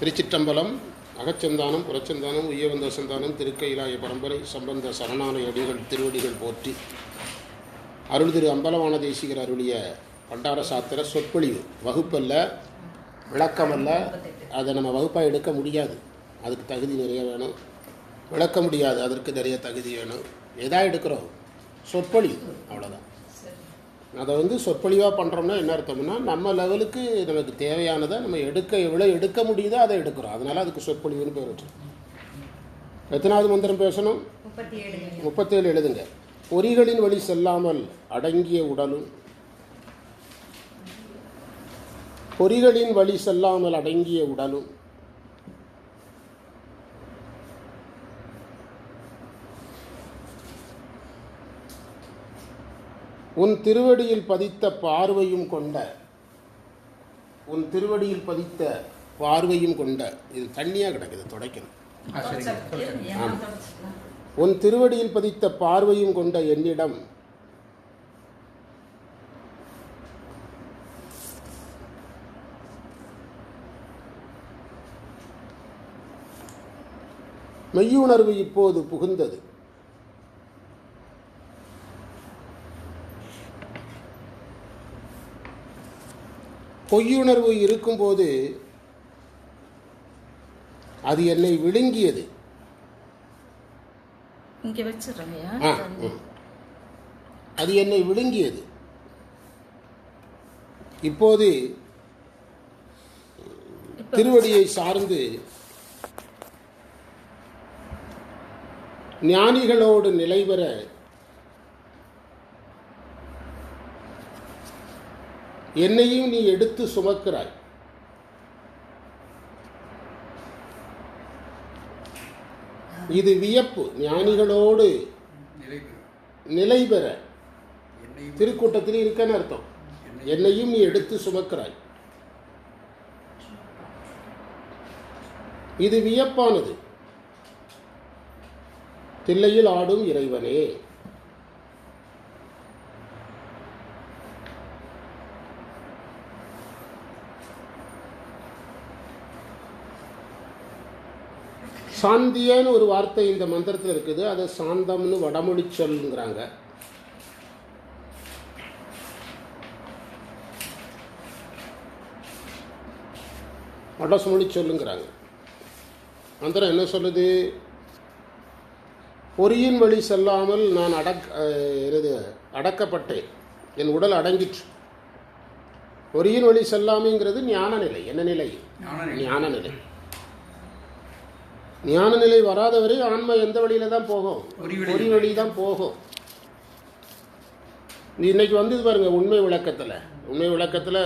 திருச்சிற்றம்பலம் அகச்சந்தானம் புறச்சந்தானம் உய்யவந்த சந்தானம் திருக்கையிலாய பரம்பரை சம்பந்த சரணான அடிகள் திருவடிகள் போற்றி. அருள் திரு அம்பலவான தேசிகர் அருளிய பண்டார சாத்திர சொற்பொழிவு. வகுப்பல்ல விளக்கமல்ல அதை நம்ம வகுப்பாக எடுக்க முடியாது. அதுக்கு தகுதி நிறைய வேணும். விளக்க முடியாது அதற்கு நிறைய தகுதி வேணும். எதா எடுக்கிறோம்? சொற்பொழிவு. அவ்வளோதான் அதை வந்து சொற்பொழிவாக பண்ணுறோம்னா என்ன அர்த்தம்னா நம்ம லெவலுக்கு நமக்கு தேவையானதை நம்ம எடுக்க எவ்வளோ எடுக்க முடியுதோ அதை எடுக்கிறோம். அதனால் அதுக்கு சொற்பொழிவுன்னு பேர் வச்சு எத்தனாவது மந்திரம் பேசணும்? முப்பத்தேழு எழுதுங்க. பொறிகளின் வழி செல்லாமல் அடங்கிய உடலும் பொறிகளின் வழி செல்லாமல் அடங்கிய உடலும் உன் திருவடியில் பதித்த பார்வையும் கொண்ட உன் திருவடியில் பதித்த பார்வையும் கொண்ட இது தண்ணியாக கிடக்குது துடைக்கணும். உன் திருவடியில் பதித்த பார்வையும் கொண்ட என்னிடம் மெய்யுணர்வு இப்போது புகுந்தது. பொய்யுணர்வு இருக்கும்போது அது என்னை விழுங்கியது. அது என்னை விழுங்கியது. இப்போது திருவடியை சார்ந்து ஞானிகளோடு நிலைபெற என்னையும் நீ எடுத்து சுமக்கிறாய். இது வியப்பு. ஞானிகளோடு நிலை பெற. திருக்கூட்டத்தில் இருக்கன்னு அர்த்தம். என்னையும் நீ எடுத்து சுமக்கிறாய். இது வியப்பானது. தில்லையில் ஆடும் இறைவனே. சாந்தியன்னு ஒரு வார்த்தை இந்த மந்திரத்தில் இருக்குது. அது சாந்தம்னு வடமொழி சொல்லுங்கிறாங்க. வடமொழி சொல்லுங்கிறாங்க. மந்திரம் என்ன சொல்லுது? பொறியின் வழி செல்லாமல் நான் அடக் எனது அடக்கப்பட்டேன். என் உடல் அடங்கிற்று. பொறியின் வழி செல்லாமைங்கிறது ஞான நிலை என்ன நிலை? ஞான நிலை ஞான நிலை வராதவரை ஆன்மா எந்த வழியில தான் போகும்? பொறி வழி. தான் போகும். இன்னைக்கு வந்தது பாருங்க உண்மை விளக்கத்தில். உண்மை விளக்கத்தில்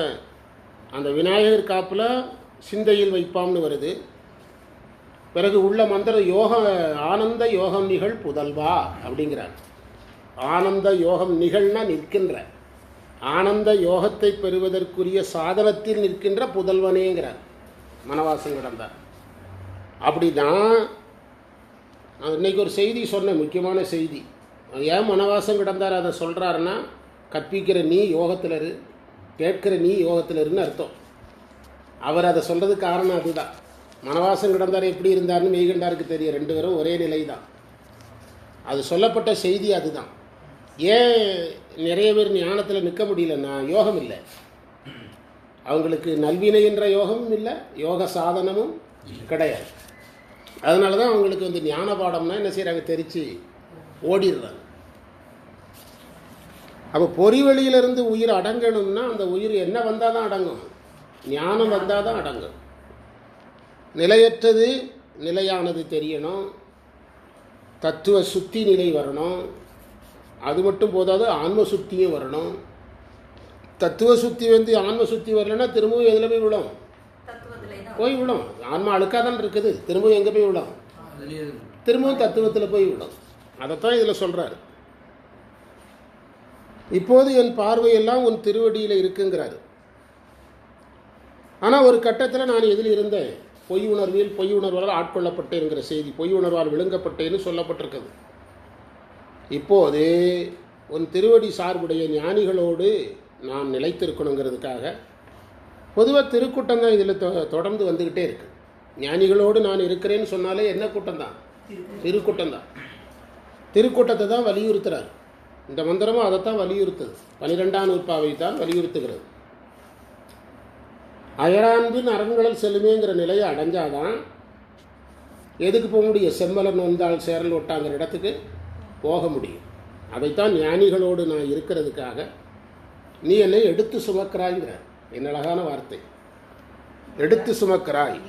அந்த விநாயகர் காப்பில் சிந்தையில் வைப்பாம்னு வருது. பிறகு உள்ள மந்திர யோக ஆனந்த யோகம் நிகழ் புதல்வா அப்படிங்கிறார். ஆனந்த யோகம் நிகழ்னா நிற்கின்ற. ஆனந்த யோகத்தை பெறுவதற்குரிய சாதனத்தில் நிற்கின்ற புதல்வனேங்கிறார். மனவாசம் கிடந்தார் அப்படின்னா நான் இன்னைக்கு ஒரு செய்தி சொன்னேன் முக்கியமான செய்தி. ஏன் மனவாசம் கிடந்தார் அதை சொல்கிறாருன்னா கற்பிக்கிற நீ யோகத்தில் இரு கேட்கிற நீ யோகத்தில் இருன்னு அர்த்தம். அவர் அதை சொல்கிறதுக்கு காரணம் அதுதான். மனவாசம் கிடந்தார் எப்படி இருந்தார்னு மெய்கண்டாருக்கு தெரியும். ரெண்டு பேரும் ஒரே நிலை தான் அது சொல்லப்பட்ட செய்தி அதுதான். ஏன் நிறைய பேர் ஞானத்தில் நிற்க முடியலன்னா யோகம் இல்லை. அவங்களுக்கு நல்வினை என்ற யோகமும் இல்லை யோக சாதனமும் கிடையாது. அதனால தான் அவங்களுக்கு வந்து ஞான பாடம்னா என்ன செய்கிறாங்க தெரிச்சு ஓடிடுறாங்க. அப்போ பொறி வழியிலிருந்து உயிர் அடங்கணும்னா அந்த உயிர் என்ன வந்தால் தான் அடங்கும். ஞானம் வந்தால் தான் அடங்கும். நிலையற்றது நிலையானது தெரியணும். தத்துவ சுத்தி நிலை வரணும். அது மட்டும் போதாது ஆன்ம சுத்தியும் வரணும். தத்துவ சுத்தி வந்து ஆன்ம சுத்தி வரலைன்னா திரும்பவும் எதில் போய் விடும் போய் விடும். ஆன்மா அழுக்காக தான் இருக்குது. திரும்பவும் எங்கே போய் விடும்? திரும்பவும் தத்துவத்தில் போய் விடும். அதைத்தான் இதில் சொல்கிறாரு இப்போது என் பார்வையெல்லாம் உன் திருவடியில் இருக்குங்கிறாரு. ஆனால் ஒரு கட்டத்தில் நான் எதில் இருந்தேன்? பொய் உணர்வில் பொய் உணர்வால் ஆட்கொள்ளப்பட்டேங்கிற செய்தி பொய் உணர்வால் விழுங்கப்பட்டேன்னு சொல்லப்பட்டிருக்குது. இப்போது உன் திருவடி சார்புடைய ஞானிகளோடு நான் நிலைத்திருக்கணுங்கிறதுக்காக பொதுவாக திருக்கூட்டம் தான் இதில் தொடர்ந்து வந்துக்கிட்டே இருக்கு. ஞானிகளோடு நான் இருக்கிறேன்னு சொன்னாலே என்ன கூட்டம் தான்? திருக்கூட்டம். தான். திருக்கூட்டத்தை தான் வலியுறுத்துறார். இந்த மந்திரமும் அதைத்தான் வலியுறுத்துது. பனிரெண்டாம் நூற்பாவை தான் வலியுறுத்துகிறது. அயரான்பின் அரண்களில் செல்லுமேங்கிற நிலையை அடைஞ்சாதான் எதுக்கு போக முடியும்? செம்மலன் வந்தால் சேரல் ஒட்டாங்கிற இடத்துக்கு போக முடியும். அதைத்தான் ஞானிகளோடு நான் இருக்கிறதுக்காக நீ என்னை எடுத்து சுமக்கிறாய்ங்கிற. என்ன அழகான வார்த்தை. எடுத்து சுமக்கிறாய்.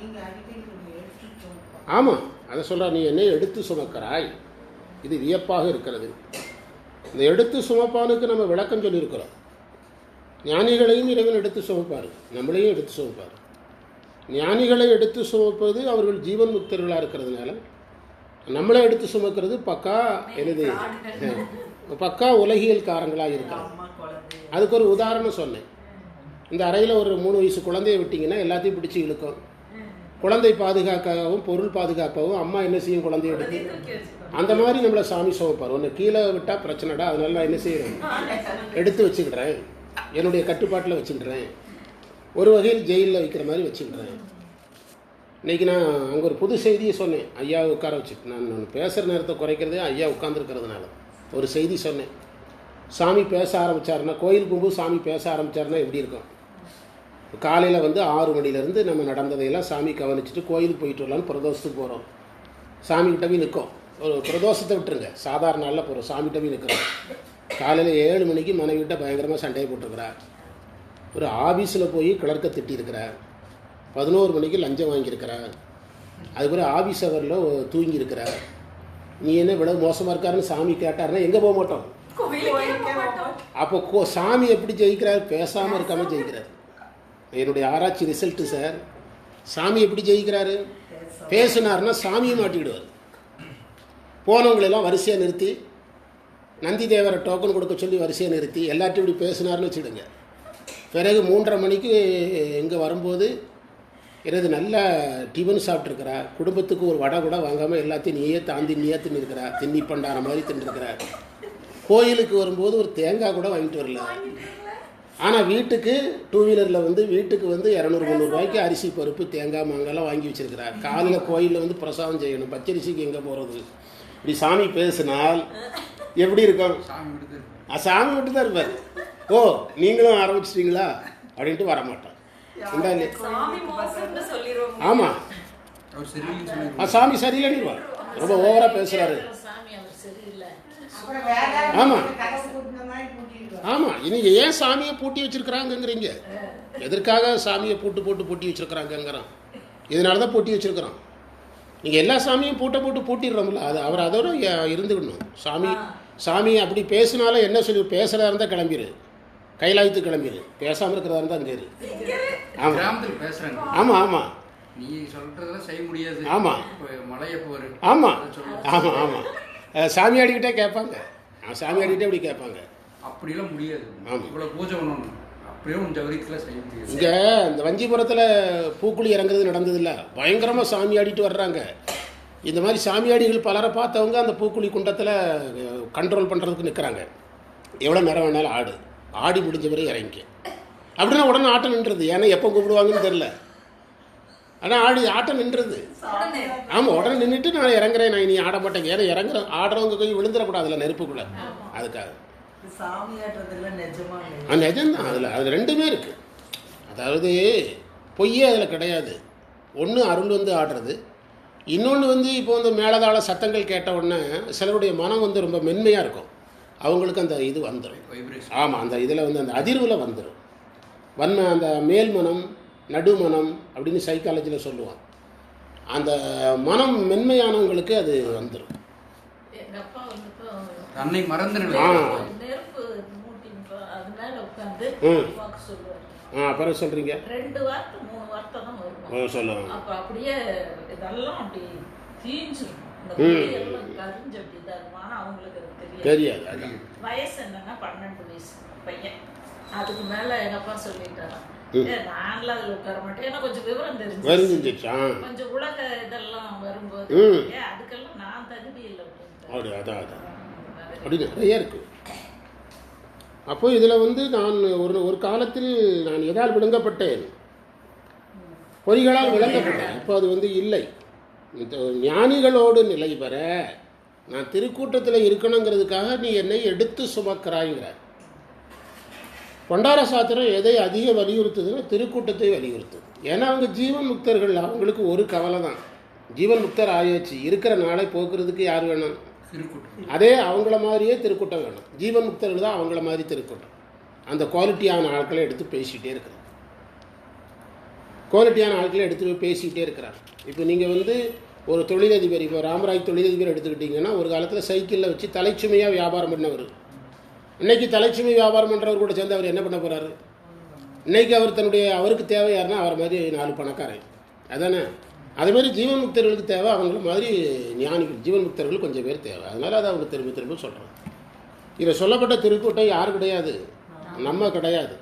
ஆமாம் அதை சொல்ற நீ என்னை எடுத்து சுமக்கிறாய். இது வியப்பாக இருக்கிறது. இந்த எடுத்து சுமப்பானுக்கு நம்ம விளக்கம் சொல்லியிருக்கிறோம். ஞானிகளையும் இறைவன் எடுத்து சுமப்பார். நம்மளையும் எடுத்து சுமப்பார். ஞானிகளை எடுத்து சுமப்பது அவர்கள் ஜீவன் முக்தர்களாக இருக்கிறதுனால நம்மளை எடுத்து சுமக்கிறது பக்கா எனது பக்கா உலகியல் காரங்களாக குழந்தை. அதுக்கு ஒரு உதாரணம் சொன்னேன். இந்த அறையில் ஒரு மூணு வயசு குழந்தைய விட்டிங்கன்னா எல்லாத்தையும் பிடிச்சி இழுக்கும். குழந்தை பாதுகாக்கவும் பொருள் பாதுகாக்கவும் அம்மா என்ன செய்யும் குழந்தைய எடுத்து அந்த மாதிரி நம்மளை சாமி சுமப்பார். ஒன்று கீழே விட்டால் பிரச்சனைடா அதனால நான் என்ன செய்கிறேன் எடுத்து வச்சுக்கிறேன் என்னுடைய கட்டுப்பாட்டில் வச்சுக்கிறேன் ஒரு வகையில் ஜெயிலில் வைக்கிற மாதிரி வச்சுக்கிறேன் இன்னைக்கு நான் அங்கே ஒரு புது செய்தியை சொன்னேன். ஐயா உட்கார வச்சு நான் நான் பேசுகிற நேரத்தை குறைக்கிறதே ஐயா உட்காந்துருக்கிறதுனால ஒரு செய்தி சொன்னேன். சாமி பேச ஆரம்பிச்சாருன்னா கோயில் போகும்போது சாமி பேச ஆரம்பிச்சாருன்னா எப்படி இருக்கும்? காலையில் வந்து ஆறு மணிலேருந்து நம்ம நடந்ததையெல்லாம் சாமி கவனிச்சுட்டு கோயிலுக்கு போயிட்டு வரலான்னு பிரதோஷத்துக்கு போகிறோம் சாமிகிட்ட போய் நிற்கும் ஒரு பிரதோஷத்தை விட்டுருங்க. சாதாரண நாளில் போகிறோம் சாமிகிட்ட போய் நிற்கிறோம் காலையில் ஏழு மணிக்கு மனைவிட்ட பயங்கரமாக சண்டையை போட்டிருக்கிறார். ஒரு ஆஃபீஸில் போய் கிளர்க்க திட்டியிருக்கிறார். பதினோரு மணிக்கு லஞ்சம் வாங்கியிருக்கிறார். அதுக்கப்புறம் ஆஃபீஸ் அவரில் தூங்கியிருக்கிறார். நீ என்ன இவ்வளவு மோசமாக இருக்காருன்னு சாமி கேட்டாருன்னா எங்கே போக மாட்டோம்? அப்போ கோ சாமி எப்படி ஜெயிக்கிறார்? பேசாமல் இருக்காமல் ஜெயிக்கிறார். என்னுடைய ஆராய்ச்சி ரிசல்ட்டு சார். சாமி எப்படி ஜெயிக்கிறாரு? பேசினார்னா சாமியும் மாட்டிவிடுவார் போனவங்களெல்லாம் வரிசையாக நிறுத்தி நந்தி தேவரை டோக்கன் கொடுக்க சொல்லி வரிசையாக நிறுத்தி எல்லாத்தையும் இப்படி பேசினார்னு வச்சுடுங்க பிறகு மூன்றரை மணிக்கு இங்கே வரும்போது எனது நல்ல டிஃபன் சாப்பிட்ருக்கிறா குடும்பத்துக்கு ஒரு வடை கூட வாங்காமல் எல்லாத்தையும் நீயே தாந்தி நீயே தின்னுருக்கிறா. தின்னி பண்டார மாதிரி தின்னுருக்கிறா. கோயிலுக்கு வரும்போது ஒரு தேங்காய் கூட வாங்கிட்டு வரல. ஆனால் வீட்டுக்கு டூ வீலரில் வந்து வீட்டுக்கு வந்து இரநூறு முந்நூறுரூவாய்க்கு அரிசி பருப்பு தேங்காய் மாங்காய்லாம் வாங்கி வச்சிருக்கிறா காலையில் கோயிலில் வந்து பிரசாதம் செய்யணும். பச்சரிசிக்கு எங்கே போகிறது இப்படி சாமி பேசினால் எப்படி இருக்கும்? சாமி ஆ, சாமி மட்டும் தான் இருப்பார். ஓ நீங்களும் ஆரம்பிச்சிட்டீங்களா? அப்படின்ட்டு வர மாட்டோம் இந்த சாமி மோசம்னு சொல்லிடுவோம் ஆமாம் சாமி சரியில்லைன்னு ரொம்ப ஓவராக பேசுகிறாரு சாமி ஆமாம் இன்னைக்கு ஏன் சாமியை பூட்டி வச்சிருக்கிறாங்கங்கிறீங்க? எதற்காக சாமியை பூட்டு போட்டு பூட்டி வச்சிருக்கிறாங்கங்கிறான். இதனால தான் பூட்டி வச்சிருக்கிறோம் நீங்கள் எல்லா சாமியும் பூட்டை போட்டு பூட்டிடுறோம்ல அது அவர் அதோட இருந்துக்கணும். சாமி சாமி அப்படி பேசினாலும் என்ன சொல்லி பேசுகிறதா இருந்தால் கிளம்பிடு கைலாயத்துக்கு கிளம்பிடு பேசாமல் இருக்கிறதா இருந்தால் அங்கே இரு. ஆமாம் கிராமத்தில் பேசுறாங்க. ஆமாம் ஆமாம் நீ செய்ய முடியாது. ஆமா. இப்போ மலையை போரு. ஆமாம். ஆமாம் ஆமாம் சாமி ஆடிக்கிட்டே கேட்பாங்க. சாமி ஆடிக்கிட்டே இப்படி கேட்பாங்க. அப்படிலாம் முடியாது. ஆமா. இவ்வளவு பூஜை பண்ணணும். அப்படியே உன் ஜவரிக்கெல்லாம் செய்ய முடியாது. இங்கே இந்த வஞ்சிபுரத்தில் பூக்குழி இறங்குறது நடந்ததில்ல. பயங்கரமாக சாமி ஆடிட்டு வர்றாங்க. இந்த மாதிரி சாமியாடிகள் பலரை பார்த்தவங்க அந்த பூக்குழி குண்டத்தில் கண்ட்ரோல் பண்ணுறதுக்கு நிற்கிறாங்க எவ்வளோ நேரம் வேணாலும் ஆடு. ஆடி முடிஞ்ச வரை இறங்கிக்க அப்படின்னா உடனே ஆட்டம் நின்றுது. ஏன்னா எப்போ கூப்பிடுவாங்கன்னு தெரில ஆனால் ஆடி ஆட்டம் நின்றுது. ஆமாம் உடனே நின்றுட்டு நான் இறங்குறேன். நான் இனி ஆட மாட்டேங்க. ஏன்னா இறங்குறேன் ஆடுறவங்க கொஞ்சம் விழுந்துடக்கூடாதுல்ல நெருப்புக்குள்ளே. அதுக்காக. நிஜம்தான். அதில் அதில் ரெண்டுமே இருக்குது அதாவது பொய்யே அதில் கிடையாது. ஒன்று அருள் வந்து ஆடுறது இன்னொன்று வந்து இப்போ வந்து மேலதாள சத்தங்கள் கேட்ட உடனே சிலருடைய மனம் வந்து ரொம்ப மென்மையாக இருக்கும். அவங்களுக்கு அந்த இது வந்துடும் வைப்ரேஷன் ஆமாம் அந்த இதில் வந்து அந்த அதிர்வில் வந்துடும் வன்ம அந்த மேல் மனம் நடுமனம் அப்படின்னு சைக்காலஜியில் சொல்லுவான் அந்த மனம் மென்மையானவங்களுக்கு அது வந்துடும் எங்க அப்பா வந்து இப்போ தன்னை மறந்து அப்புறம் சொல்கிறீங்க ரெண்டு வார்த்தை மூணு வார்த்தை தான் வரும். சொல்லுவாங்க அப்ப அப்படியே இதெல்லாம் அப்படி தீஞ்சிரும். இந்த ம். குழி எல்லாம் கரிஞ்சு அப்படி இதா இருக்கும் ஆனா அவங்களுக்கு தெரியாது. வயசு என்னன்னா பன்னெண்டு வயசு பையன். அதுக்கு மேல எங்க அப்பா சொல்லிட்டாராம் ம். ஏ நான்லாம் அதுல உட்கார மாட்டேன். ஏன்னா கொஞ்சம் விவரம் தெரிஞ்சு கொஞ்சம் உலக இதெல்லாம் வரும்போது அதுக்கெல்லாம் நான் தகுதி இல்லை. அப்படின்ட்டு. அப்படி அதான் அதான். அப்படி நிறைய இருக்குது அப்போ இதில் வந்து நான் ஒரு ஒரு காலத்தில் நான் எதால் விழுங்கப்பட்டேன்? பொறிகளால் விளங்கப்பட்டேன் இப்போ அது வந்து இல்லை. ஞானிகளோடு நிலை பெற நான் திருக்கூட்டத்தில் இருக்கணுங்கிறதுக்காக நீ என்னை எடுத்து சுமக்கிறாய்ங்கிறார். பண்டார சாத்திரம் எதை அதிக வலியுறுத்துதுன்னா திருக்கூட்டத்தை வலியுறுத்துது. ஏன்னா அவங்க ஜீவன் முக்தர்கள் அவங்களுக்கு ஒரு கவலை தான் ஜீவன் முக்தர் ஆயாச்சு. இருக்கிற நாளை போக்குறதுக்கு யார் வேணும்? அதே அவங்கள மாதிரியே திருக்கூட்டம் வேணும். ஜீவன் முக்தர்கள் தான் அவங்கள மாதிரி திருக்கூட்டம். அந்த குவாலிட்டியான ஆட்களை எடுத்து பேசிகிட்டே இருக்கிறார். குவாலிட்டியான ஆட்களை எடுத்து போய் பேசிக்கிட்டே இருக்கிறார். இப்போ நீங்கள் வந்து ஒரு தொழிலதிபர் இப்போ ராமராஜ் தொழிலதிபர் எடுத்துக்கிட்டிங்கன்னா ஒரு காலத்தில் சைக்கிளில் வச்சு தலைச்சுமையாக வியாபாரம் பண்ணவர். இன்னைக்கு தலைச்சுமை வியாபாரம் பண்ணுறவர் கூட சேர்ந்து அவர் என்ன பண்ண போகிறாரு இன்னைக்கு அவர் தன்னுடைய அவருக்கு தேவை யாருன்னா அவர் மாதிரி நாலு பணக்காரன் அதானே? அதுமாரி ஜீவன் முக்தர்களுக்கு தேவை அவங்கள மாதிரி ஞானிகள் ஜீவன் முக்தர்கள் கொஞ்சம் பேர் தேவை. அதனால் அதை அவங்க திரும்ப திரும்ப சொல்கிறாங்க இதில் சொல்லப்பட்ட திருக்கூட்டம் யார் கிடையாது. நம்ம கிடையாது.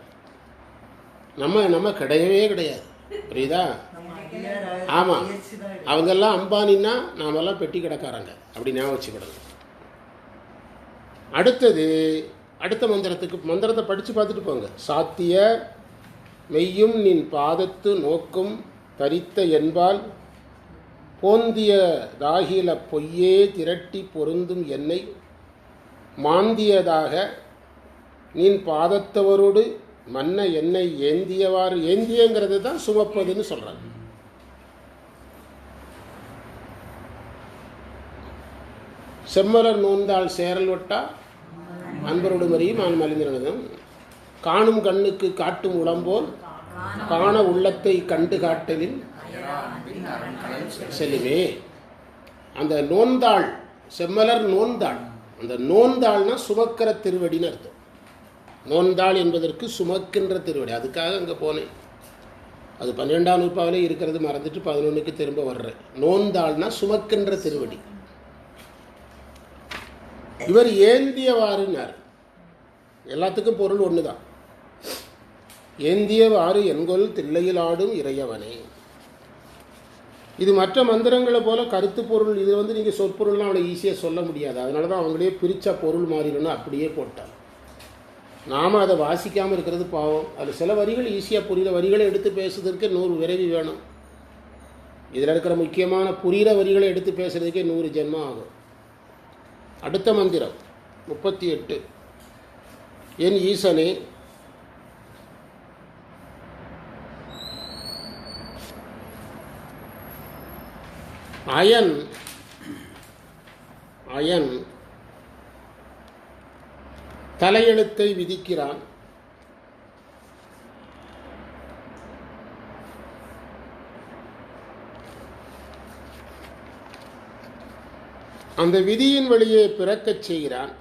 நம்ம நம்ம கிடையவே கிடையாது. புரியுதா? ஆமாம் அவங்கெல்லாம் அம்பானின்னா நாமெல்லாம் பெட்டி கிடக்காரங்க. அப்படி ஞாபகம் வச்சுக்கிடணும். அடுத்தது அடுத்த மந்திரத்துக்கு மந்திரத்தை படித்து பார்த்துட்டு போங்க. சாத்திய மெய்யும் நின் பாதத்து நோக்கும் தரித்த என்பால் போந்திய தாகில பொய்யே திரட்டி பொருந்தும் என்னை. மாந்தியதாக நீன் பாதத்தவரோடு மன்ன என்னை ஏந்தியவாறு. ஏந்தியங்கிறது தான் சுமப்பதுன்னு சொல்கிறாங்க செம்மலர் நோந்தால் சேரல் விட்டா அன்பரோடு மறியும் நான் மலிந்திருந்ததும் காணும் கண்ணுக்கு காட்டும் உடம்போல் காண உள்ளத்தை கண்டு காட்டலில் செல்லுமே அந்த நோந்தாள் செம்மலர் நோந்தாள் அந்த நோந்தாள்னா சுமக்கிற திருவடின்னு அர்த்தம். நோந்தாள் என்பதற்கு சுமக்கின்ற திருவடி. அதுக்காக அங்கே போனேன். அது பன்னிரெண்டாம் நூற்பாவிலே இருக்கிறது மறந்துட்டு பதினொன்றுக்கு திரும்ப வர்றேன். நோந்தாள்னா சுமக்கின்ற திருவடி. இவர் ஏந்தியவாறுனார். எல்லாத்துக்கும் பொருள் ஒன்று தான் ஏந்தியவாறு என்கொல் தில்லையில் ஆடும் இறையவனே. இது மற்ற மந்திரங்களை போல கருத்து பொருள் இது வந்து நீங்கள் சொற்பொருள்லாம் அவ்வளோ ஈஸியாக சொல்ல முடியாது. அதனால தான் அவங்களே பிரித்தா பொருள் மாறிடணும் அப்படியே போட்டார் நாம் அதை வாசிக்காமல் இருக்கிறது பாவம். அதில் சில வரிகள் ஈஸியாக புரியல வரிகளை எடுத்து பேசுறதுக்கு நூறு விரைவி வேணும். இதில் இருக்கிற முக்கியமான புரிகிற வரிகளை எடுத்து பேசுகிறதுக்கே நூறு ஜென்மம் ஆகும். அடுத்த மந்திரம் முப்பத்தி எட்டு. என் ஈசனே அயன். அயன். தலையெழுத்தை விதிக்கிறான். அந்த விதியின் வழியே பிறக்கச் செய்கிறான்.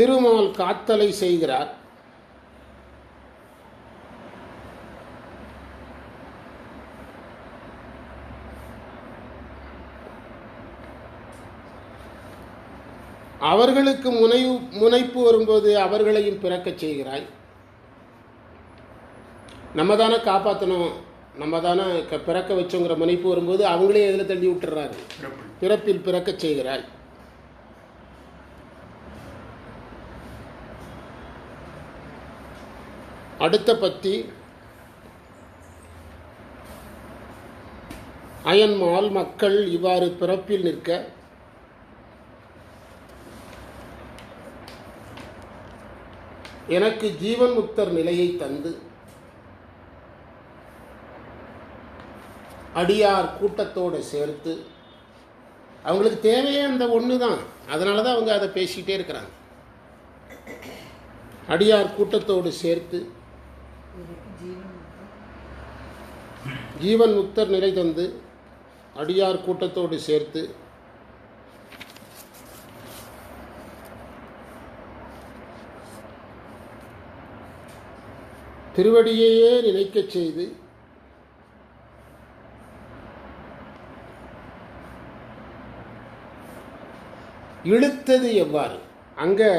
திருமால் காத்தலை செய்கிறார். அவர்களுக்கு முனைவு முனைப்பு வரும்போது அவர்களையும் பிறக்கச் செய்கிறாய். நம்ம தானே காப்பாற்றணும் நம்ம தானே பிறக்க வச்சோங்கிற முனைப்பு வரும்போது அவங்களே எதில் தள்ளி விட்டுறாரு? பிறப்பு பிறப்பில் பிறக்கச் செய்கிறாய். அடுத்த பத்தி. அயன்மால் மக்கள் இவ்வாறு பிறப்பில் நிற்க. எனக்கு ஜீவன் முக்தர் நிலையை தந்து. அடியார் கூட்டத்தோடு சேர்த்து. அவங்களுக்கு தேவையே அந்த ஒன்று தான். அதனால தான் அவங்க அதை பேசிக்கிட்டே இருக்கிறாங்க. அடியார் கூட்டத்தோடு சேர்த்து. ஜீவன் முக்தர் நிலை தந்து அடியார் கூட்டத்தோடு சேர்த்து திருவடியையே நினைக்கச் செய்து இழுத்தது எவ்வாறு? அங்கே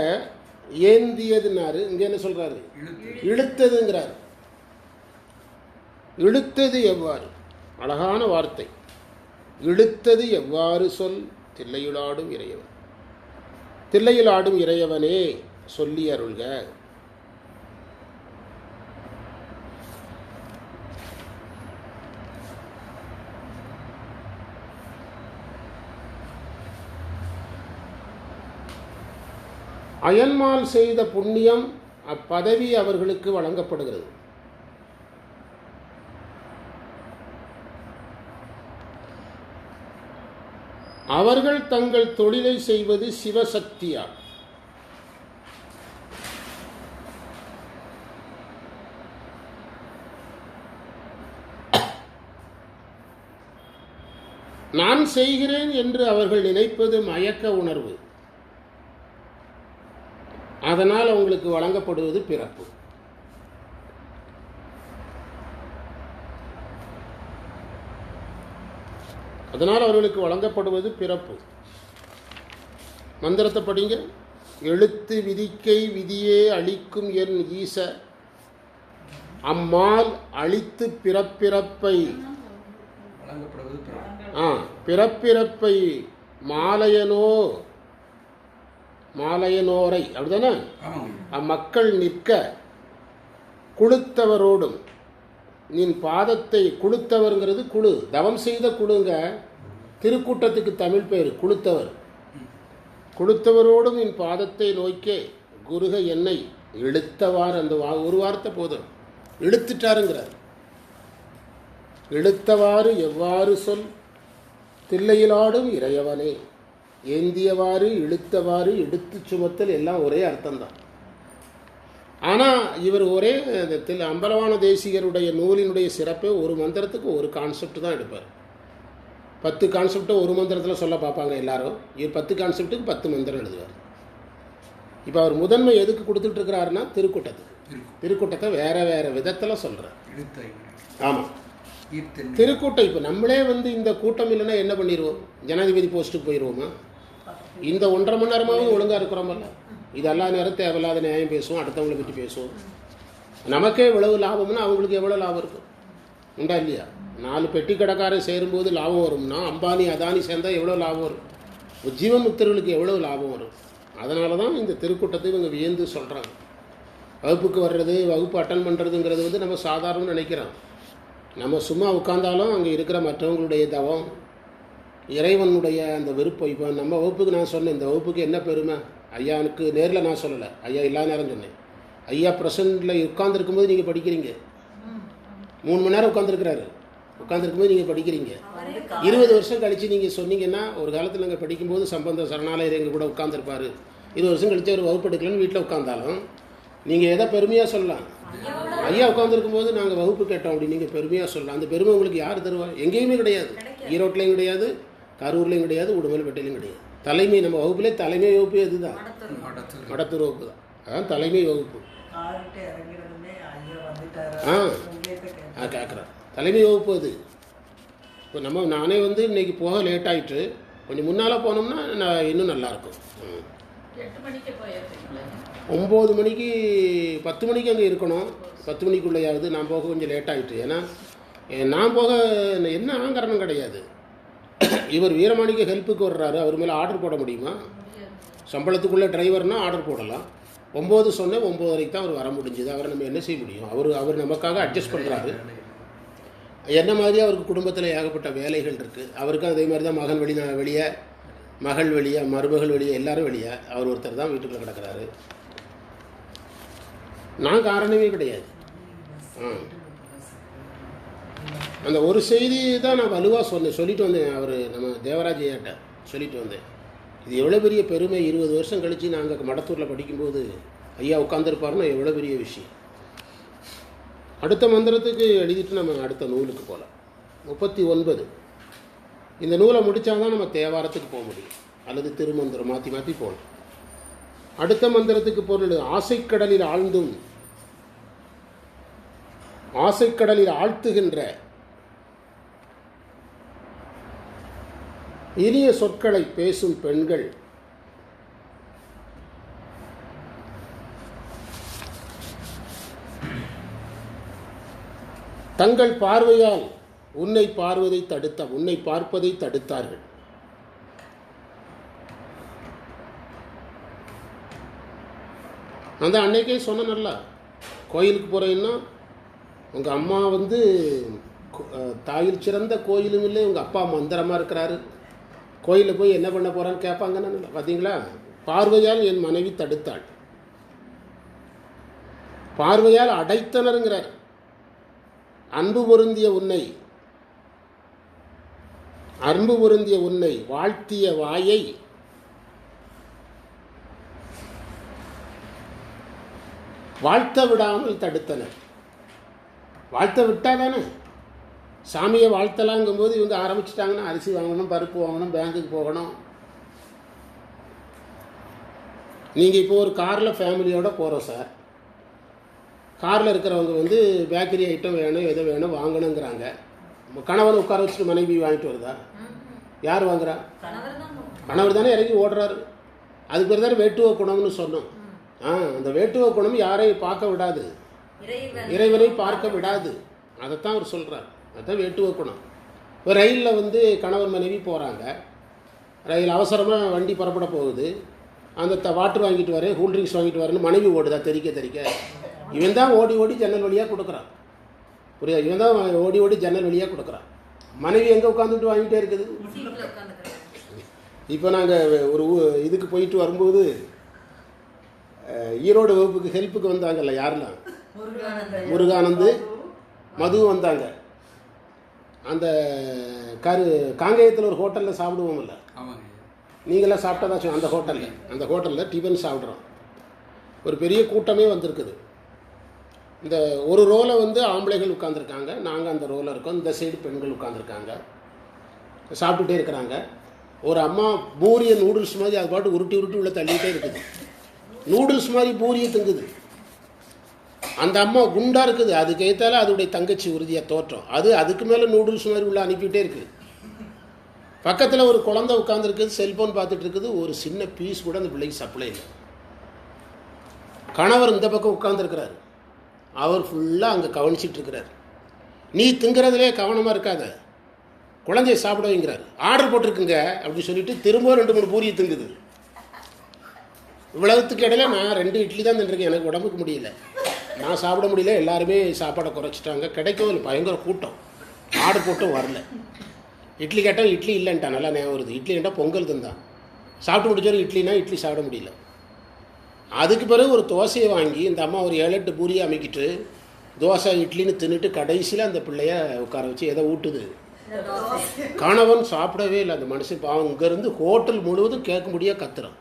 ஏந்தியதுன்னாரு இங்க என்ன சொல்றாரு? இழுத்து இழுத்ததுங்கிறார். இழுத்தது எவ்வாறு? அழகான வார்த்தை. இழுத்தது எவ்வாறு சொல்? தில்லையில் ஆடும் இறையவன். தில்லையில் ஆடும் இறையவனே சொல்லி அருள்க. அயன்மால் செய்த புண்ணியம் அப்பதவி அவர்களுக்கு வழங்கப்படுகிறது. அவர்கள் தங்கள் தொழிலை செய்வது சிவசக்தியா? நான் செய்கிறேன் என்று அவர்கள் நினைப்பது மயக்க உணர்வு. அதனால் அவங்களுக்கு வழங்கப்படுவது பிறப்பு. அதனால் அவர்களுக்கு வழங்கப்படுவது பிறப்பு. மந்திரத்தை படிங்க. எழுத்து விதிக்கை விதியே அளிக்கும் என் ஈச. அம்மால் அழித்து பிறப்பிறப்பை. ஆ பிறப்பிறப்பை மாலையனோ மாலையனோரை. அப்படிதானே அம்மக்கள் நிற்க குளுத்தவரோடும் நின் பாதத்தை குளுத்தவர்ங்கிறது குழு. தவம் செய்த குழுங்க திருக்கூட்டத்துக்கு தமிழ் பேர் குளுத்தவர் குளுத்தவரோடும் நின் பாதத்தை நோக்கே குருக என்னை இழுத்தவாறு அந்த வா- ஒரு வார்த்தை போதும். இழுத்துட்டாருங்கிறார். இழுத்தவாறு எவ்வாறு சொல்? தில்லையிலாடும் இறையவனே. ஏந்தியவாறு இழுத்தவாறு எடுத்துச் சுமத்தல் எல்லாம் ஒரே அர்த்தம்தான். ஆனால் இவர் ஒரே இந்த தில் அம்பலவான தேசிகருடைய நூலினுடைய சிறப்பே ஒரு மந்திரத்துக்கு ஒரு கான்செப்ட் தான் எடுப்பார். பத்து கான்செப்டை ஒரு மந்திரத்தில் சொல்ல பார்ப்பாங்க எல்லாரும். இவர் பத்து கான்செப்ட்டுக்கு பத்து மந்திரம் எழுதுவார். இப்போ அவர் முதன்மை எதுக்கு கொடுத்துட்டு இருக்கிறாருன்னா திருக்கூட்டத்துக்கு திருக்கூட்டத்தை வேற வேற விதத்தில் சொல்கிறார் ஆமாம் திருக்கூட்டம் இப்போ நம்மளே வந்து இந்த கூட்டம் இல்லைன்னா என்ன பண்ணிடுவோம் ஜனாதிபதி போஸ்ட்டுக்கு போயிடுவோமா இந்த ஒன்றரை மணி நேரமாவது ஒழுங்காக இருக்கிறோமல்ல இது எல்லா நேரம் தேவையில்லாத நியாயம் பேசுவோம் அடுத்தவங்களை பற்றி பேசுவோம். நமக்கே எவ்வளவு லாபம்னா அவங்களுக்கு எவ்வளோ லாபம் இருக்கும் உண்டா இல்லையா? நாலு பெட்டி கடைக்காரன் சேரும்போது லாபம் வரும்னா அம்பானி அதானி சேர்ந்தால் எவ்வளோ லாபம் வரும்? ஜீவமுத்தர்களுக்கு முத்தர்களுக்கு எவ்வளோ லாபம் வரும்? அதனால தான் இந்த திருக்கூட்டத்தை இவங்க வியந்து சொல்கிறாங்க வகுப்புக்கு வர்றது வகுப்பு அட்டன் பண்ணுறதுங்கிறது வந்து நம்ம சாதாரணம்னு நினைக்கிறோம். நம்ம சும்மா உட்காந்தாலும் அங்கே இருக்கிற மற்றவங்களுடைய தவம் இறைவனுடைய அந்த விருப்பம் இப்போ நம்ம வகுப்புக்கு நான் சொன்னேன் இந்த வகுப்புக்கு என்ன பெருமை? ஐயாவுக்கு நேரில் நான் சொல்லலை. ஐயா இல்லாத நேரம் சொன்னேன். ஐயா ப்ரெசண்டில் உட்காந்துருக்கும்போது நீங்கள் படிக்கிறீங்க. மூணு மணி நேரம் உட்காந்துருக்கிறாரு உட்காந்துருக்கும்போது நீங்கள் படிக்கிறீங்க. இருபது வருஷம் கழித்து நீங்கள் சொன்னீங்கன்னா ஒரு காலத்தில் நாங்கள் படிக்கும்போது சம்பந்த சரணாலயர் எங்கள் கூட உட்காந்துருப்பாரு இருபது வருஷம் கழித்து ஒரு வகுப்பு எடுக்கலன்னு வீட்டில் உட்காந்தாலும் நீங்கள் எதை பெருமையாக சொல்லலாம்? ஐயா உட்காந்துருக்கும் போது நாங்கள் வகுப்பு கேட்டோம் அப்படின்னு நீங்கள் பெருமையாக சொல்லலாம். அந்த பெருமை உங்களுக்கு யார் தருவா? எங்கேயுமே கிடையாது. ஈரோட்லேயும் கிடையாது. கரூர்லேயும் கிடையாது உடுமலைப்பேட்டையிலும் கிடையாது. தலைமை நம்ம வகுப்புலே தலைமை வகுப்பு இதுதான் மடத்தூர் மடத்தூர் வகுப்பு தான். அதான் தலைமை வகுப்பு. ஆ. நான் கேட்குறேன் தலைமை வகுப்பு அது. இப்போ நம்ம நானே வந்து இன்னைக்கு போக லேட் ஆயிட்டு கொஞ்சம் முன்னால் போனோம்னா நான் இன்னும் நல்லாயிருக்கும் ம். எட்டு மணிக்கு போயிருக்கீங்களே ஒம்பது மணிக்கு பத்து மணிக்கு அங்கே இருக்கணும். பத்து மணிக்குள்ளேயாவது நான் போக கொஞ்சம் லேட் ஆகிட்டு ஏன்னா நான் போக என்ன ஆங்கரணம் கிடையாது. இவர் வீரமாணிக்கு ஹெல்ப்புக்கு வர்றாரு. அவர் மேலே ஆர்டர் போட முடியுமா? சம்பளத்துக்குள்ளே டிரைவர்னா ஆர்டர் போடலாம். ஒம்பது சொன்னேன் ஒம்பதரைக்கு தான் அவர் வர முடிஞ்சுது. அவரை நம்ம என்ன செய்ய முடியும்? அவர் அவர் நமக்காக அட்ஜஸ்ட் பண்ணுறாரு என்ன மாதிரி அவருக்கு குடும்பத்தில் ஏகப்பட்ட வேலைகள் இருக்குது அவருக்கும் அதே மாதிரி தான் மகன் வெளி வெளியே மகள் வெளியே மருமகள் வெளியே எல்லாரும் வெளியே அவர் ஒருத்தர் தான் வீட்டுக்குள்ளே கிடக்கிறாரு. நான் காரணமே கிடையாது. ஆ. அந்த ஒரு செய்தி தான் நான் வலுவாக சொன்னேன் சொல்லிட்டு வந்தேன். அவர் நம்ம தேவராஜ் ஐயாட்ட சொல்லிட்டு வந்தேன். இது எவ்வளோ பெரிய பெருமை? இருபது வருஷம் கழித்து நாங்கள் மடத்தூரில் படிக்கும்போது ஐயா உட்காந்துருப்பாருன்னா எவ்வளோ பெரிய விஷயம். அடுத்த மந்திரத்துக்கு எழுதிட்டு நம்ம அடுத்த நூலுக்கு போகலாம் முப்பத்தி ஒன்பது இந்த நூலை முடித்தாதான் நம்ம தேவாரத்துக்கு போக முடியும். அல்லது திருமந்திரம் மாற்றி மாற்றி போகணும் அடுத்த மந்திரத்துக்கு பொருள் ஆசைக்கடலில் ஆழ்ந்தும் ஆசைக்கடலில் ஆழ்த்துகின்ற இனிய சொற்களை பேசும் பெண்கள் தங்கள் பார்வையால் உன்னை பார்வதை தடுத்த உன்னை பார்ப்பதை தடுத்தார்கள். அந்த அன்னைக்கே சொன்ன நல்லா கோயிலுக்கு போகிறேன்னா உங்கள் அம்மா வந்து தாயில் சிறந்த கோயிலும் இல்லை உங்கள் அப்பா மந்திரமாக இருக்கிறாரு. கோயிலில் போய் என்ன பண்ண போகிறான்னு கேட்பாங்கன்னு பார்த்தீங்களா பார்வையால் என் மனைவி தடுத்தாள். பார்வையால் அடைத்தனருங்கிறார். அன்பு பொருந்திய உன்னை அன்பு பொருந்திய உன்னை வாழ்த்திய வாயை வாழ்த்த விடாமல் தடுத்தனர். வாழ்த்த விட்டா தானே? சாமியை வாழ்த்தலாங்கும்போது இவங்க ஆரம்பிச்சிட்டாங்கன்னா அரிசி வாங்கணும் பருப்பு வாங்கணும் பேங்க்குக்கு போகணும். நீங்கள் இப்போ ஒரு காரில் ஃபேமிலியோடு போகிறோம் சார். காரில் இருக்கிறவங்க வந்து பேக்கரி ஐட்டம் வேணும் எது வேணும் வாங்கணுங்கிறாங்க. கணவன் உட்கார வச்சுட்டு மனைவி வாங்கிட்டு வருதா? யார் வாங்குறா? கணவர் தானே இறங்கி ஓடுறாரு. அதுக்கு பேர் தானே வேட்டுவ குணம்னு சொன்னோம். ஆ அந்த வேட்டுவ குணம் யாரையும் பார்க்க விடாது. இறைவனை பார்க்க விடாது. அதைத்தான் அவர் சொல்கிறார் அதுதான் வேட்டுவ குணம். இப்போ ரயிலில் வந்து கணவன் மனைவி போகிறாங்க ரயில் அவசரமாக வண்டி புறப்பட போகுது. அந்த த வாட்டர் வாங்கிட்டு வரேன் கூல் ட்ரிங்க்ஸ் வாங்கிட்டு வரேன்னு மனைவி ஓடுதா தெரிக்க தெறிக்க இவன் தான் ஓடி ஓடி ஜன்னல் வழியாக கொடுக்குறான். புரியா இவன் தான் ஓடி ஓடி ஜன்னல் வழியாக கொடுக்குறான். மனைவி எங்கே உட்காந்துட்டு வாங்கிட்டே இருக்குது? இப்போ நாங்கள் ஒரு ஊ- இதுக்கு போயிட்டு வரும்போது ஈரோடு வகுப்புக்கு ஹெல்ப்புக்கு வந்தாங்கல்ல யாரெல்லாம் முருகானந்து. மது வந்தாங்க. அந்த கரு காங்கேயத்தில் ஒரு ஹோட்டலில் சாப்பிடுவோம்ல. ஆமாங்க. நீங்களாம் சாப்பிட்டதா சொ- அந்த ஹோட்டலில். அந்த ஹோட்டலில் டிஃபன் சாப்பிட்றோம். ஒரு பெரிய கூட்டமே வந்திருக்குது. இந்த ஒரு ரோலை வந்து ஆம்பளைகள் உட்காந்துருக்காங்க நாங்கள் அந்த ரோவில் இருக்கோம். இந்த சைடு பெண்கள் உட்காந்துருக்காங்க சாப்பிட்டுட்டே இருக்கிறாங்க. ஒரு அம்மா பூரிய நூடுல்ஸ் மாதிரி அது பாட்டு உருட்டி உருட்டி உள்ள தள்ளிக்கிட்டே இருக்குது. நூடுல்ஸ் மாதிரி பூரியை திங்குது. அந்த அம்மா குண்டாக இருக்குது. அதுக்கு ஏற்றால அதோடைய தங்கச்சி உறுதியாக தோற்றம். அது அதுக்கு மேலே நூடுல்ஸ் மாதிரி உள்ள அனுப்பிட்டே இருக்குது. பக்கத்தில் ஒரு குழந்தை உட்காந்துருக்குது செல்ஃபோன் பார்த்துட்டு இருக்குது ஒரு சின்ன பீஸ் கூட அந்த பிள்ளைக்கு சப்ளை இல்லை. கணவர் இந்த பக்கம் உட்காந்துருக்கிறாரு அவர் ஃபுல்லாக அங்கே கவனிச்சிட்டு இருக்கிறார் நீ திங்கிறதுலே கவனமாக இருக்காத. குழந்தைய சாப்பிட வைங்கிறார். ஆர்டர் போட்டிருக்குங்க அப்படி சொல்லிட்டு திரும்ப ரெண்டு மூணு பூரியை திங்குது. இவ்வளவுத்துக்கு இடையில நான் ரெண்டு இட்லி தான் தின்றுருக்கேன். எனக்கு உடம்புக்கு முடியல. நான் சாப்பிட முடியல எல்லாருமே சாப்பாடை குறைச்சிட்டாங்க. கிடைக்கவும் இல்லை பயங்கர கூட்டம். ஆர்டர் போட்டும் வரல. இட்லி கேட்டால் இட்லி இல்லைன்ட்டா நல்லா ஞாபகம் வருது. இட்லி கேட்டால் பொங்கல் தந்தான் சாப்பிட்டு முடிச்சவரை இட்லினா இட்லி சாப்பிட முடியல. அதுக்கு பிறகு ஒரு தோசையை வாங்கி இந்த அம்மா ஒரு ஏழு எட்டு பூரியை அமைக்கிட்டு தோசை இட்லின்னு தின்னுட்டு கடைசியில் அந்த பிள்ளைய உட்கார வச்சு எதை ஊட்டுது. கணவன் சாப்பிடவே இல்லை அந்த மனுஷன் பாவம். இங்கேருந்து ஹோட்டல் முழுவதும் கேட்க முடியாது கத்துறான்.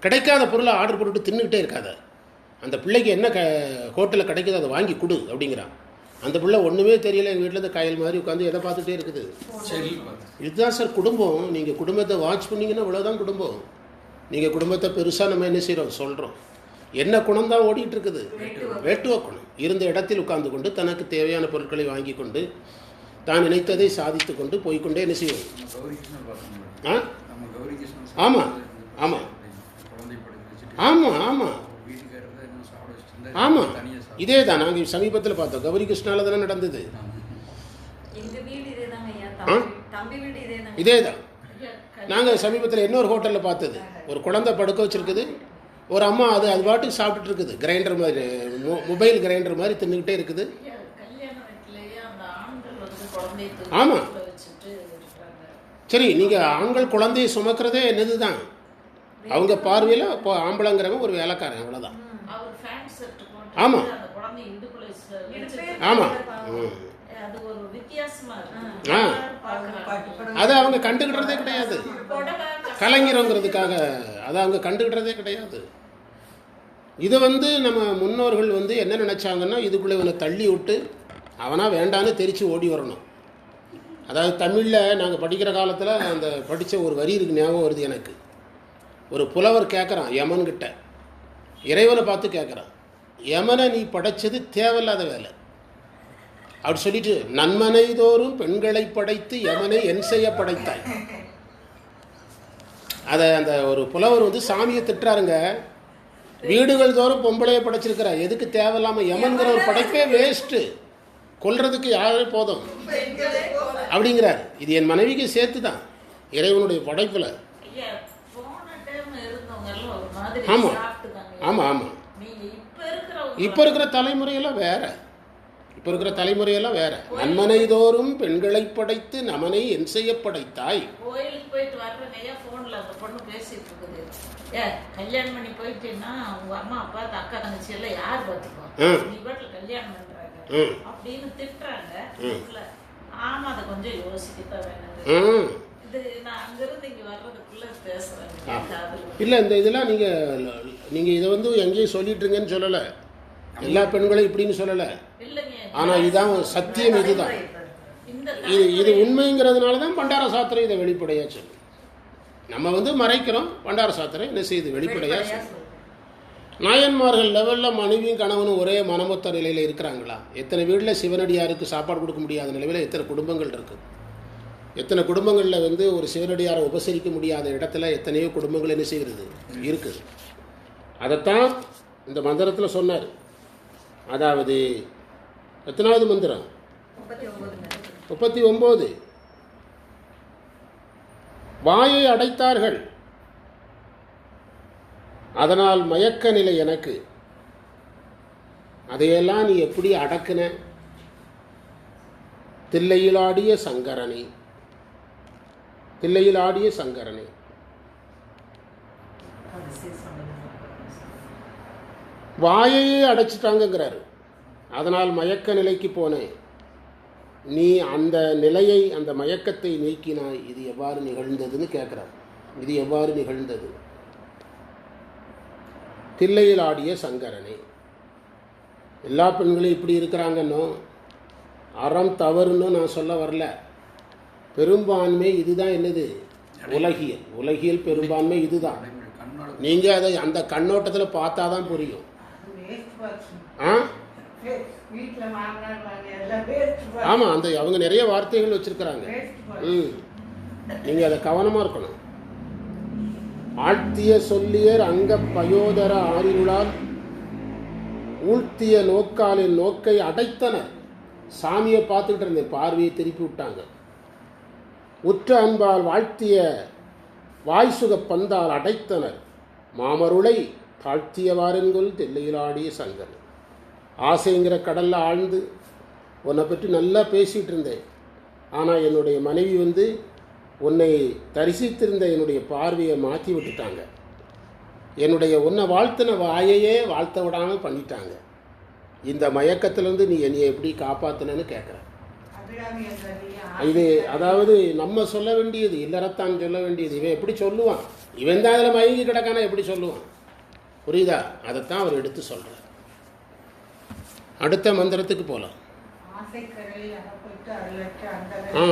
கிடைக்காத பொருளை ஆர்டர் போட்டுட்டு தின்னுக்கிட்டே இருக்காத. அந்த பிள்ளைக்கு என்ன க ஹோட்டலில் கிடைக்குதோ அதை வாங்கி கொடு அப்படிங்கிறான். அந்த பிள்ளை ஒன்றுமே தெரியல எங்கள் வீட்டில் இருந்து காயல் மாதிரி உட்காந்து எதை பார்த்துட்டே இருக்குது. சரி. இதுதான் சார் குடும்பம். நீங்கள் குடும்பத்தை வாட்ச் பண்ணீங்கன்னா இவ்வளோதான் குடும்பம். நீங்கள் குடும்பத்தை பெருசாக நம்ம என்ன செய்கிறோம் சொல்கிறோம் என்ன குணம் தான் ஓடிட்டு இருக்குது? வேட்டுவ குணம் இருந்த இடத்தில் உட்கார்ந்து கொண்டு தனக்கு தேவையான பொருட்களை வாங்கி கொண்டு தான் நினைத்ததை சாதித்து கொண்டு போய்க்கொண்டே என்ன பார்த்தோம் ஆ? நம்ம கௌரி கிருஷ்ணன் ஆமா, சாப்பிட்டு ஆமா. குழந்தை படுக்க வச்சுட்டு. ஆமாம் ஆமாம் வீட்டுக்காரர் தான் இன்னும் சாப்பிட வச்சுட்டு ஆமாம் இதே தான் நாங்கள் சமீபத்தில் பார்த்தோம். கௌரி கிருஷ்ணாவில் தானே நடந்தது. இதே தான் நாங்கள் சமீபத்தில் இன்னொரு ஹோட்டலில் பார்த்தது. ஒரு குழந்தை படுக்க வச்சிருக்குது. ஒரு அம்மா அது அது பாட்டுக்கு சாப்பிட்டுட்டு இருக்குது கிரைண்டர் மாதிரி மொபைல் கிரைண்டர் மாதிரி தின்னுக்கிட்டே இருக்குது. ஐயா, கல்யாண வீட்டிலேயே அந்த ஆண்கள் வந்து குழந்தைய தூக்கி ஆமா. வீட்டுல வச்சுட்டு இருக்காங்க சரி நீங்கள் ஆண்கள் குழந்தையை சுமக்கிறதே என்னது தான் அவங்க பார்வையில் இப்போ ஆம்பளைங்கிறவன் ஒரு வேலைக்காரன் அவ்வளோதான் ஆமாம் ம். அது ஒரு வித்தியாசமா இருக்கு. ஆ. அதை அவங்க கண்டுக்கிட்டதே கிடையாது. கலைஞரங்கிறதுக்காக. அதை அவங்க கண்டுக்கிட்டதே கிடையாது. இதை வந்து நம்ம முன்னோர்கள் வந்து என்ன நினச்சாங்கன்னா இதுக்குள்ளே இவனை தள்ளி விட்டு அவனாக வேண்டான்னு தெரித்து ஓடி வரணும். அதாவது தமிழில் நாங்கள் படிக்கிற காலத்தில் அந்த படித்த ஒரு வரி இருக்கு ஞாபகம் வருது எனக்கு. ஒரு புலவர் கேட்குறான் யமன்கிட்ட. இறைவனை பார்த்து கேட்குறான் யமனை நீ படைச்சது தேவையில்லாத வேலை. அப்படி சொல்லிட்டு நன்மனை தோறும் பெண்களை படைத்து யமனை என் செய்ய படைத்தாய். அதை அந்த ஒரு புலவர் வந்து சாமியை திட்டுறாருங்க. வீடுகள் தோறும் பொம்பளையை படைச்சிருக்கிறா எதுக்கு தேவையில்லாம யமன்கிற ஒரு படைப்பே வேஸ்ட்டு கொல்றதுக்கு யாரே போதும்? அப்படிங்கிறார். இது என் மனைவிக்கு சேர்த்து தான் இறைவனுடைய படைப்பில். ஐயா, போன time இப்போ இருக்கிற தலைமுறையெல்லாம் வேற. இப்போ இருக்கிற தலைமுறையெல்லாம் வேற. நன்மனை தோறும் பெண்களை படைத்து நமனை என் செய்ய படைத்தாய். கோயிலுக்கு போயிட்டு ஏன் ஃபோனில் அந்த பொண்ணு பேசிட்டு இருக்குது. ஏ கல்யாணம் பண்ணி போயிட்டேன்னா உங்க அம்மா அப்பா அக்கா தங்கச்சி எல்லாம் யார் பார்த்துக்கோ. நீ வீட்டில் கல்யாணம் பண்றாங்க. அப்படின்னு திட்டுறாங்க. ம். வீட்டுல. ஆமா அதை கொஞ்சம் யோசிக்கத்தான் வேணுங்க ம் இது நான் அங்கிருந்து இங்க வர்றதுக்குள்ள பேசுறேங்க ஆ. காதுல இல்லை இந்த இதெல்லாம் நீங்கள் நீங்கள் இதை வந்து எங்கேயும் சொல்லிட்டுருங்கன்னு சொல்லலை. எல்லா பெண்களும் இப்படின்னு சொல்லலை. ஆனால் இதான் சத்தியம் இதுதான். இது இது உண்மைங்கிறதுனால தான் பண்டார சாத்திரம் இதை வெளிப்படையாக சொல்லும் நம்ம வந்து மறைக்கிறோம் பண்டார சாத்திரம் என்ன செய்யுது வெளிப்படையாக சொல்லும் நாயன்மார்கள் லெவலில் மனைவியும் கணவனும் ஒரே மனமொத்த நிலையில் இருக்கிறாங்களா? எத்தனை வீட்டில் சிவனடியாருக்கு சாப்பாடு கொடுக்க முடியாத நிலையில் எத்தனை குடும்பங்கள் இருக்குது எத்தனை குடும்பங்களில் வந்து ஒரு சிவனடியாரை உபசரிக்க முடியாத இடத்துல எத்தனையோ குடும்பங்கள் என்ன செய்கிறது? இருக்குது. அதைத்தான் இந்த மந்திரத்தில் சொன்னார். அதாவது எத்தனாவது மந்திரம்? முப்பத்தி ஒன்பது ஒம்பது. வாயை அடைத்தார்கள். அதனால் மயக்க நிலை எனக்கு. அதையெல்லாம் நீ எப்படி அடக்குன? தில்லையில் ஆடிய சங்கரனை. தில்லையில் ஆடிய சங்கரனை. வாயையே அடைச்சிட்டாங்கங்கிறாரு. அதனால் மயக்க நிலைக்கு போனேன். நீ அந்த நிலையை அந்த மயக்கத்தை நீக்கினாய். இது எவ்வாறு நிகழ்ந்ததுன்னு கேட்குறார் இது எவ்வாறு நிகழ்ந்தது? தில்லையில் ஆடிய சங்கரனே எல்லா பெண்களும் இப்படி இருக்கிறாங்கன்னோ அறம் தவறுன்னு நான் சொல்ல வரல. பெரும்பான்மை இதுதான் என்னது? உலகியல். உலகியல் பெரும்பான்மை இதுதான். நீங்கள் அதை அந்த கண்ணோட்டத்தில் பார்த்தா தான் புரியும். ஆமாம் அந்த அவங்க நிறைய வார்த்தைகள் வச்சுருக்கிறாங்க. ம். நீங்கள் அதை கவனமாக இருக்கணும். ஆழ்த்திய சொல்லியர் அங்க பயோதர ஆறிருளால் ஊழ்த்திய நோக்காலின் நோக்கை அடைத்தனர் சாமியை பார்த்துக்கிட்டு இருந்தேன். பார்வையை திருப்பி விட்டாங்க. உற்ற அன்பால் வாழ்த்திய வாய்சுக பந்தால் அடைத்தனர். மாமருளை தாழ்த்தியவாரென்கொள் தெல்லையிலாடிய சங்கர். ஆசைங்கிற கடலில் ஆழ்ந்து உன்னை பற்றி நல்லா பேசிகிட்டு இருந்தேன் ஆனால் என்னுடைய மனைவி வந்து உன்னை தரிசித்திருந்த என்னுடைய பார்வையை மாற்றி விட்டுட்டாங்க. என்னுடைய உன்னை வாழ்த்தின வாயையே வாழ்த்த விடாமல் பண்ணிட்டாங்க. இந்த மயக்கத்திலேருந்து நீ என்னையை எப்படி காப்பாத்தினன்னு கேட்குறேன் இது அதாவது நம்ம சொல்ல வேண்டியது இல்லறத்தான் சொல்ல வேண்டியது. இவன் எப்படி சொல்லுவான்? இவன் தான் அதில் மயங்கி கிடக்கானா எப்படி சொல்லுவான்? புரியுதா? அதைத்தான் அவர் எடுத்து சொல்கிறார் அடுத்த மந்திரத்துக்கு போகலாம் ஆ.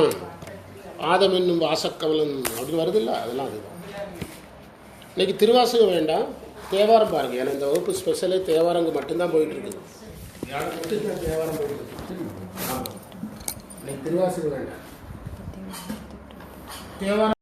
ஆதம் என்னும் வாசக்கவலன் அப்படின்னு வருதுல்ல? அதெல்லாம் அதுதான். இன்னைக்கு திருவாசகம் வேண்டாம். தேவாரம் பாருங்க. ஏன்னா இந்த வகுப்பு ஸ்பெஷலே தேவாரங்க மட்டும்தான் போயிட்டு இருக்குது தேவாரம் போயிட்டு இருக்கு திருவாசகம் வேண்டாம். தேவாரம்